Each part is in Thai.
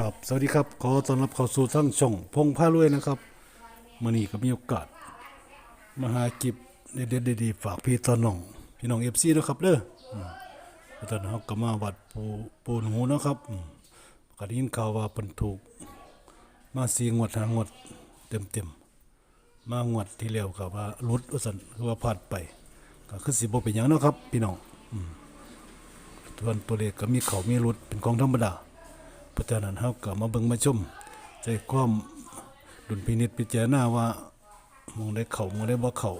ครับสวัสดีครับ ขอต้อนรับเข้าสู่ทั้งช่องพงผ้ารวยนะครับมื่อนี้ก็มีโอกาสมาหากิบเด็ดๆดีๆฝากพี่ตอนน้อง พี่น้องเอฟซีนะครับเด้อตอนนั้นเราก็มาวัดปูปูนหูนะครับก็ได้ยินข่าวว่าเพิ่นถูก มาสีงวดหางวดเต็มๆมางวดที่แล้วก็ว่าหลุดว่าซั่นคือว่าพลาดไป ก็คือสิบ่เป็นยังนะครับ พี่น้องส่วนตัวเลขก็มีเขามีรุดเป็นของธรรมดา ราะฉะนั้นเฮาก็มาเบิ่งมาชมใจความดุลพินิจพิจารณาว่ามองได้เข้ามองได้บ่เข้า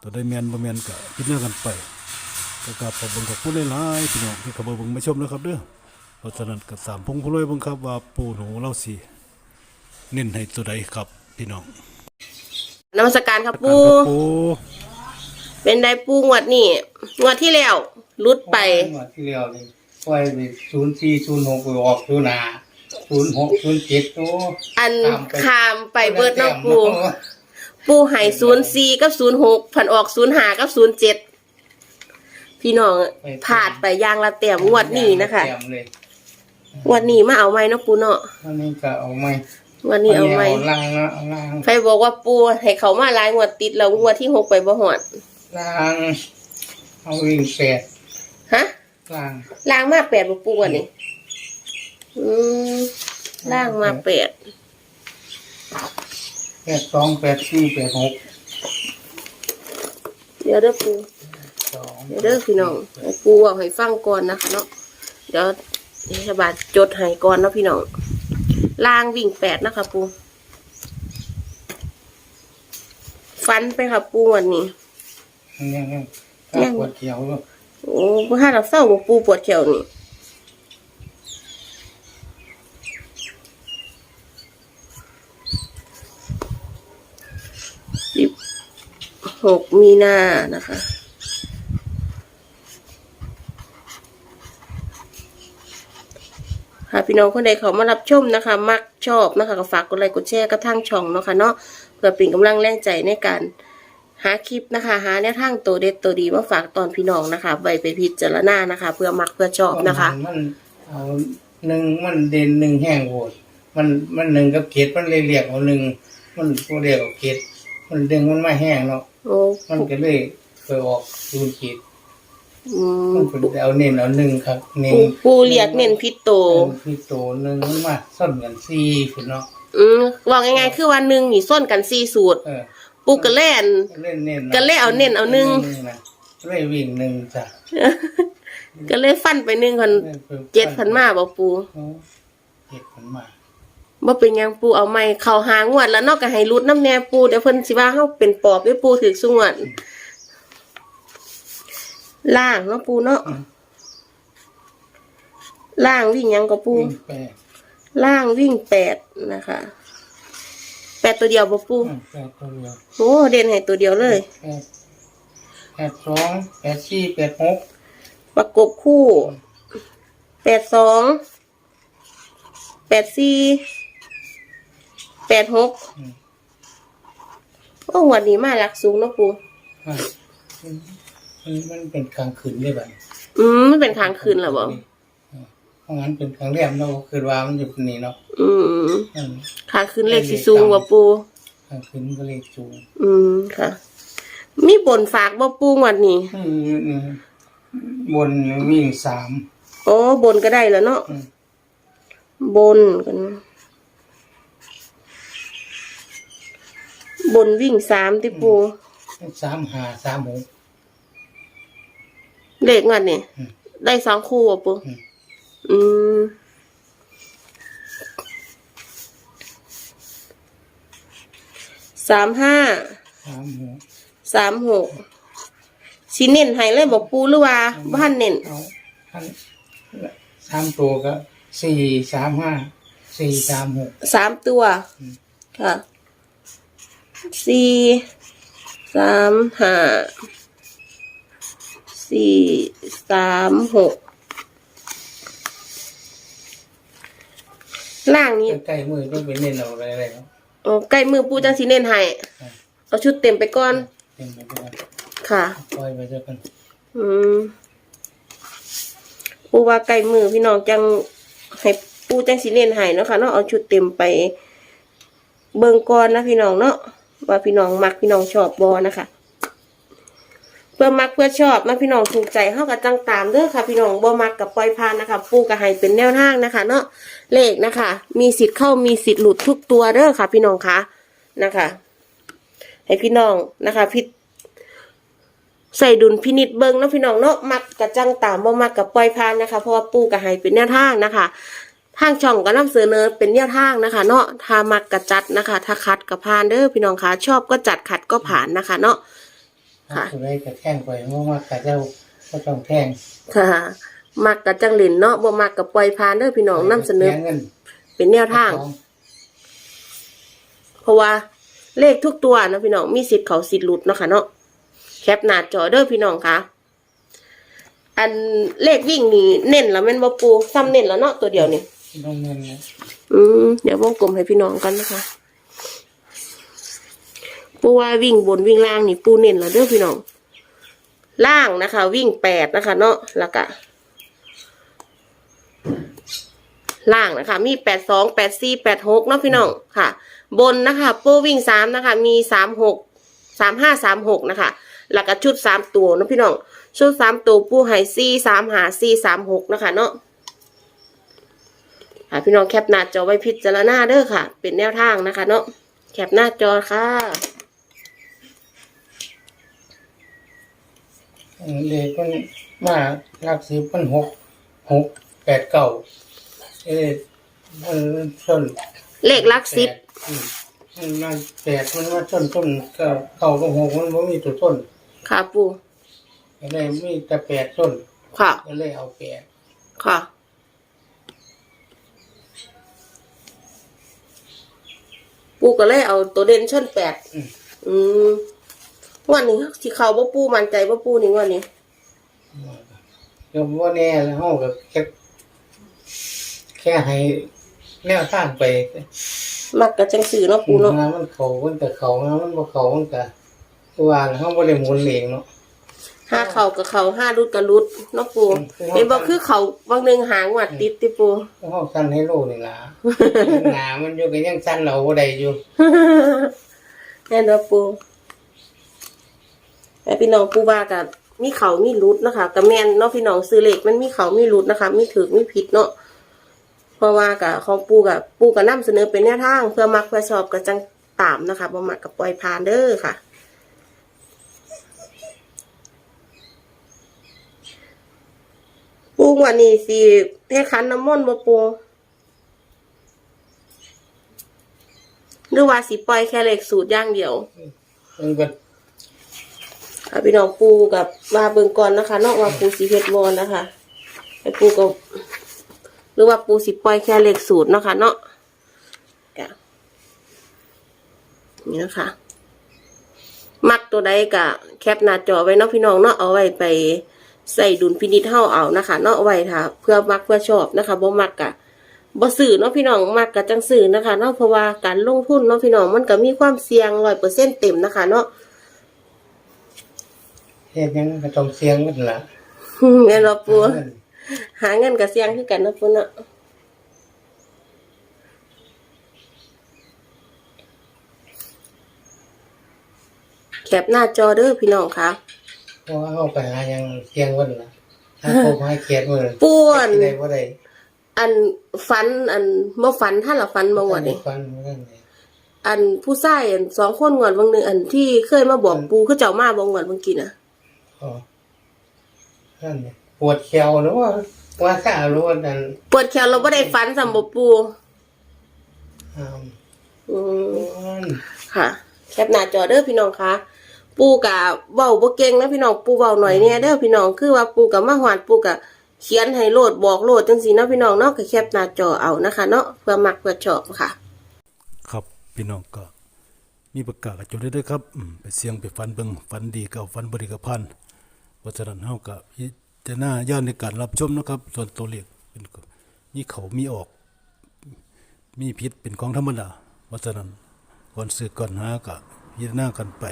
ตัวได้แม่นบ่แม่นก็พิจารณากันไปก็กราบขอบคุณขอบคุณหลายๆพี่น้องที่เข้ามาเบิ่งมาชมนะครับเด้อเพราะฉะนั้นก็สามพงผู้รวยเบิ่งครับว่าปู่หนูเราสิเน้นให้ตัวใดครับพี่น้องนมัสการครับปูการกับปู่เป็นไดปูงวดนี่งวดที่แล้วรุดไปงวดที่แล้วนี่ ปล่อยไปศูนย์สี่ศูนย์หกไปออกศูนย์ห้าศูนย์หกศูนย์เจ็ดโอ้อันตามไปขามไปเบิดเน้องปู ปูใหายศูนย์สี่กับศูนย์หกผันออกศูนย์หากับศูนย์เจ็ดพี่น้องผาดไปอยางละเต็มงวดนี้นะคะเต็มเลยงวดนี้มาเอาไหมเนาะปูเนาะวันนี้ก็เอาไหมงวันนี้เอาไหมล่างนะเอาล่างใครบอกว่าปูให้เขามาหลายงวดติดแล้วงวดที่หกไปบ่หอดล่าง เอาวิ่งแปดฮะ ล่างล่างมาแปดบ่ปูอันนี้อืมล่างมาแปดแปดสองแปดสี่แปดหกเดี๋ยวเด้อปูสองเดี๋ยวเด้อพี่น้องให้ปูเอาให้ฟังก่อนนะคะเนาะเดี๋ยวรัฐบาลจดให้ก่อนเนาะพี่น้องล่างวิ่งแปดนะคะปูฟันไปค่ะปูวันนี้ยังยังถ้าปวดเขียว โอ้บ่ถ้าเราเศร้าบ่ปูปวดเขียวนี่สิบหกมีนานะคะค่ะพี่น้องคนใดเขามารับชมนะคะ มักชอบนะคะก็ฝากกดไลค์กดแชร์กระทั่งช่องเนาะค่ะเนาะเพื่อเป็นกำลังแรงใจในการ หาคลิปนะคะหาแนวทางตัวเด็ดตัวดีมาฝากตอนพี่น้องนะคะไว้ไปพิจารณานะคะ เพื่อมักเพื่อชอบนะคะ มันเอาหนึ่งมันเด่นหนึ่งแห้งโหดมันมันหนึ่งกับเกตมันเลยเรียกเอาหนึ่งมันก็เรียกเอาเกตมันดึงมันไม่แห้งเนาะโอ้มันก็เลยไปออกศูนย์เกตอืมมันเป็นเอาเน้นเอาหนึ่งครับเน้นปูปูเรียกเน้นพิษโตพี่โตหนึ่งมันมาส้นกันสี่คุณเนาะอืมว่าง่ายๆคือวันหนึ่งนี่ส้นกันสี่สูตร เออ ปูกระแล่นเล่นเน้นก็เลยเอาเน้นเอาหนึ่งะเลยวิ่งหนึ่งจ้ะก็เลยฟันไปหนึ่งพันเจ็ดพันมาบอกปูโอ้เจ็ดพันมาบ่เป็นหยังปูเอาไม่เข้าหางวดแล้วเนอกก็ให้รุดน้ำแน่ปูเดี๋ยวเพิ่นสิว่าเฮาเป็นปอบด้วยปูถึกสุงวดล่างเนาะปูเนาะล่างวิ่งหยังกับปูวิ่งแปดล่างวิ่งแปดนะคะ แปดตัวเดียวบ่ปูอืมแปดตัวเดียวโอ้เด่นให้ตัวเดียวเลยแปดแปดสองแปดสี่แปดหกประกบคู่แปดสองแปดสี่แปดหกโอ้วันนี้มาหลักสูงเนาะปูอะมันมันเป็นกลางคืนได้ไหมอืมมันเป็นค้างคืนเหรอบ่ เพราะงั้นเป็นกลางแรมเราคือว่ามันอยู่นี่เนาะอืมอืมค้างคืนเลขสิสูงกว่าปูกลางคืนก็เลยจูงอืมค่ะ มีบนฝากบ่ปูวันนี้ อืมอืมบนวิ่งสามโอ้บนก็ได้แล้วเนาะ อืมบนกันบนวิ่งสามที่ปู สามหาสามหก เลขวันนี้อืมได้สองคู่อะปูอืม อืมสามห้า สามหกสามหกชิ้นเน้นให้เลยบอกปูหรือว่าบ้านเน้นเอาทั้งสามตัวก็สี่สามห้าสี่สามหก สามตัว อืม ค่ะสี่สามห้าสี่สามหก ล่างนี้ใกล้ๆมือต้องไปเน้นเอาอะไรอะไรเนาะโอ้ใกล้มือปูจังสีเน้นให้เอาชุดเต็มไปก่อนเต็มไปด้วยค่ะ ปล่อยไปเจอกันอืมปูว่าไก่มือพี่น้องจังให้ปูปูจังสิเน้นให้เนาะค่ะเนาะเอาชุดเต็มไป เบิ่งก่อนนะพี่น้องเนาะว่าพี่น้องมักพี่น้องชอบบอนะคะเพื่อมักเพื่อชอบนะพี่น้องถูกใจเฮากับจังตามเด้อค่ะ พี่น้องบ่มักกับปล่อยผ่านนะคะปูก็ให้เป็นแนวทางนะคะ เนาะเลขนะคะ มีสิทธิ์เข้ามีสิทธิ์หลุดทุกตัวเด้อค่ะ พี่น้องคะนะคะ ให้พี่น้องนะคะพิใส่ดุลพินิจเบิงนะพี่น้องเนาะมักกับจังตามบ่มักกับปล่อยผ่านนะคะ เพราะว่าปูก็ให้เป็นแนวทางนะคะทางช่องก็นำเสนอเป็นแนวทางนะคะ เนาะถ้ามักกะจัดนะคะ ถ้าคัดก็ผ่านเด้อพี่น้องคะชอบก็จัดขัดก็ผ่านนะคะ เนาะ ค่ะสุดเลยกระแท่งไปเมื่อมากกะเจ้าก็ต้องแท่งค่ะ มักกะจังเล่นเนาะบ่มักกะปล่อยผ่านเด้อพี่น้องนำเสนอสียเงินเป็นแนวทาง เพราะว่าเลขทุกตัวนะพี่น้องมีสิทธิ์เขาสิทธิ์หลุดเนาะค่ะเนาะแคปหน้าจอเด้อพี่น้องคะอันเลขวิ่งนี่เน้นแล้วแม่นบ่ปูซ้ำเน้นแล้วเนาะตัวเดียวนี่ ต้องเงินนะ อืมเดี๋ยววงกลมให้พี่น้องกันนะคะ ปูว่าวิ่งบนวิ่งล่างนี่ปูเน้นแล้วเด้อพี่น้อง ล่างนะคะ วิ่งแปดนะคะ เนาะแล้วก็ล่างนะคะ มีแปดสองแปดสี่แปดหกเนาะพี่น้องค่ะ บนนะคะปูวิ่งสามนะคะ มีสามหกสามห้าสามหกนะคะแล้วก็ชุดสามตัวเนาะพี่น้องชุดสามตัวปูไห่สี่สามหาสี่สามหกนะคะ เนาะค่ะพี่น้องแคปหน้าจอไว้พิจารณาเด้อค่ะ เป็นแนวทางนะคะ เนาะแคปหน้าจอค่ะ เลขมันมาหลักสิบมันหกหกแปดเก้าเอ้มันชนเลขหลักสิบอืมมันมาแปดมันมาชนต้นเก้าเก้ากับหกมันไม่มีตัวต้นค่ะปูก็เลยมีแต่แปดต้นค่ะ ก็เลยเอาแปดค่ะ ปูก็เลยเอาตัวเด่นชนแปดอืม วันนี้ที่เขาบ่ปูมั่นใจบ่ปูนี่งวันนี้ก็ว่าแน่แล้วห้องก็แค่แค่ให้แนวทางไปมักกะจังสื่อเนาะปูเนาะงานมันเขามันแต่เขางานมันบ่เขามันก็ว่าห้องบ่ได้หมุนเองเนาะห้าเขากับเขาห้ารุดกับรุดเนาะปูอืมเห็นบอกคือเขาบางหนึ่งหางวัดติดติปูห้องสั้นให้โลนี่ล่ะหนามันอยู่ก็ยังสั้นเราบ่ได้อยู่แน่นอนปู แต่พี่น้องปูว่ากับมีเขามีรุดนะคะกับแมนเนาะพี่น้องซื้อเหล็กมันมีเขามีรุดนะคะมีถือมีผิดเนาะเพราะว่ากับของปูกับปูกับนํเสนอเป็นแนวทาง เพื่อมักเพื่อชอบกับจังตามนะคะบ่มักกับปล่อยผ่านเด้อค่ะปูวันนี้สิให้คันน้ำมนต์บ่ปูหรือว่าสิปล่อยแค่เลขสูตรอย่างเดียวมันก็ ค่ะพี่น้องปูกับมาเบิ่งก่อนนะคะเนอกว่าปูสีเพชรวอนนะคะไอปูก็หรือว่าปูสิปล่อยแค่เลขสูตรนะคะ เนาะนี่นะคะ มักตัวใดกะแคปหน้าจอไว้เนาะพี่น้องเนาะเอาไว้ไปใส่ดุลพินิจเฮาเอานะคะ เนาะเอาไว้ค่ะ เพื่อมักเพื่อชอบนะคะบ่มักกะบ่สื่อเนาะพี่น้องมักกะจังสื่อนะคะ เนาะเพราะว่าการลงทุนเนาะพี่น้องมันก็มีความเสี่ยงร้อยเปอร์เซ็นต์เต็มนะคะ เนาะ เฮ็ดหยังก็ต้องเสียงมันล่ะแม่นบ่ปูหาเงินกับเสี่ยงคือกันเนาะปูเนาะแคปหน้าจอเด้อพี่น้องค่ะ เพราะว่าเฮาไปหาหยังเสียงมันล่ะหาพบหาเขียดมันปูอันได้บ่ได้อันฝันอันบ่ฝันท่านละฝันบ่งวดนี่ฟันมันนั่นนี่อันผู้ชายอันสองคนงวดบางหนึงอันที่เคยมาบอกปูเขาเจ้ามาบ่งวดบางกี้น่ะ อ๋อนั่นนี่ปวดแขวหรือว่าว่าซ่าหรือว่านั่นเปิดแขวเราบ่ได้ฝันสำบ่ปูอ้าวอืมมันค่ะ แคปหน้าจอเด้อพี่น้องค่ะปูกะเว้าบ่เก่งนะพี่น้องปูเว้าหน่อยเนี่ยเด้อพี่น้องคือว่าปูกะมาหวานปูกะเขียนให้โลดบอกโลดจังซี่เนาะพี่น้องเนาะก็แคปหน้าจอเอานะคะ เนาะเพื่อมักเพื่อชอบค่ะ ครับ พี่น้องก็มีประกาศกับจดได้ด้วยครับอืมไปเสียงไปฟันเบิงฟันดีกับฟันบริกพันธ์ เพราะฉะนั้นเฮากับพิจารณาย่านในการรับชมนะครับ ส่วนตัวเลขเป็นก็มีเขามีออก มีพิษเป็นของธรรมดาเพราะฉะนั้นก่อนซื้อก่อนหาก็พิจารณากันไป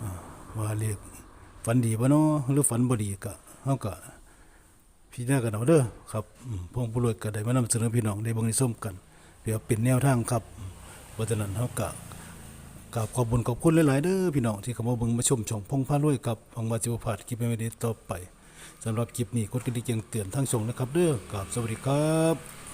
อ่าว่าเลขฝันดีบ่เนาะหรือฝันบ่ดีก็เฮาก็พิพิจารณากันเอาเด้อครับอืมพงผู้รวยก็ได้มานำเสนอพี่น้องได้บิ่งได้มกัน เพื่อเป็นแนวทางครับอืมเพราะฉะนั้นเฮาก็ กับขอบุญขอบคุณหลาย ๆ เด้อพี่น้องที่เข้ามาเบิ่งมาชมช่องพงพารวยกับหวังว่าจะบ่พลาดคลิปใหม่ๆต่อไปสำหรับคลิปนี้กดกระดิ่งแจ้งเตือนทั้งช่องนะครับเด้อกับสวัสดีครับ